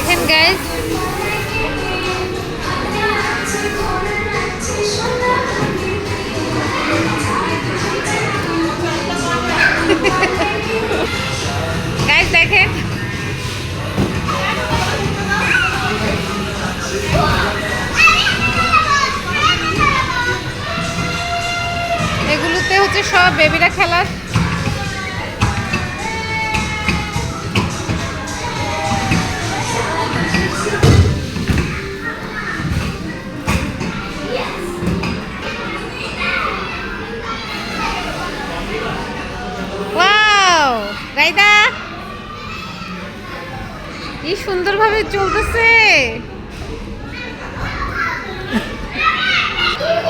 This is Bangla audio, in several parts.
দেখেন গাইজ গাইজ দেখেন। এগুলোতে হচ্ছে সব বেবিরা খেলার রাইদা কি সুন্দরভাবে চলতেছে।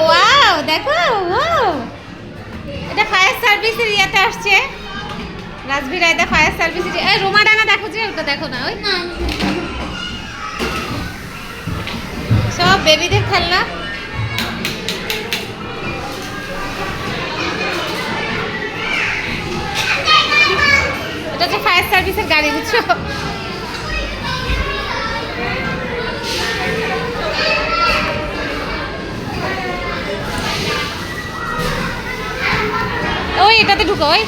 ওয়াও দেখো ওয়াও। এটা ফায়ার সার্ভিসের ইয়াতে আসছে। রাজবি রায়দা ফায়ার সার্ভিসের এই রোমা ডানা দেখো যে ওটা দেখো না ওই? সব বেবিদের খেলনা। এটা হচ্ছে ফায়ার সার্ভিসের গাড়ি বুঝছ? ওই এটাতে ঢুকো ওই।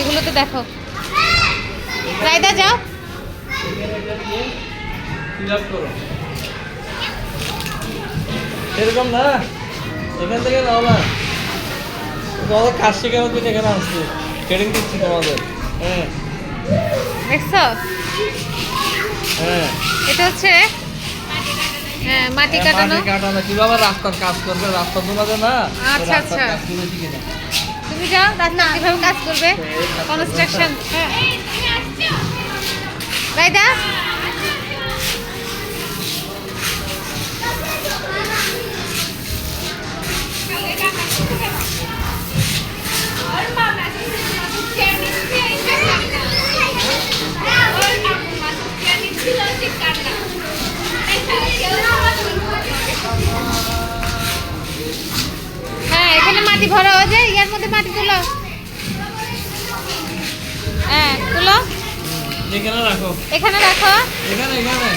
এগুলোতে দেখো। রায়দা যাও। এরকম না? এখান থেকে নাও না। তোমাদের কাজ শেখানোর জন্য এখানে আসছি। ট্রেনিং দিচ্ছি তোমাদের। হ্যাঁ। দেখছ? হ্যাঁ। এটা হচ্ছে হ্যাঁ মাটি হ্যাঁ, কাটানো। মাটি কাটানো। কীভাবে রাস্তার কাজ করবে? রাস্তা তোমাদের না? আচ্ছা, আচ্ছা। শিখে। তুমি যাও রাস্তা কীভাবে কাজ করবে? কনস্ট্রাকশন হ্যাঁ। রায়দা? মধ্যে মাটি তুলো। হ্যাঁ তুলো। এখানে রাখো। এখানে রাখো। এখানে এখানে।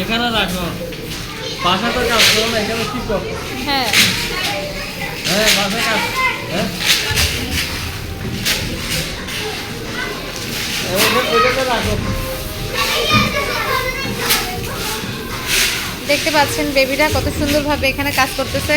এখানে রাখো। বাসাতে কাজ করো না এখানে কি করো? হ্যাঁ। হ্যাঁ বাসায় কাজ। হ্যাঁ। দেখতে পাচ্ছেন বেবিরা কত সুন্দরভাবে এখানে কাজ করতেছে।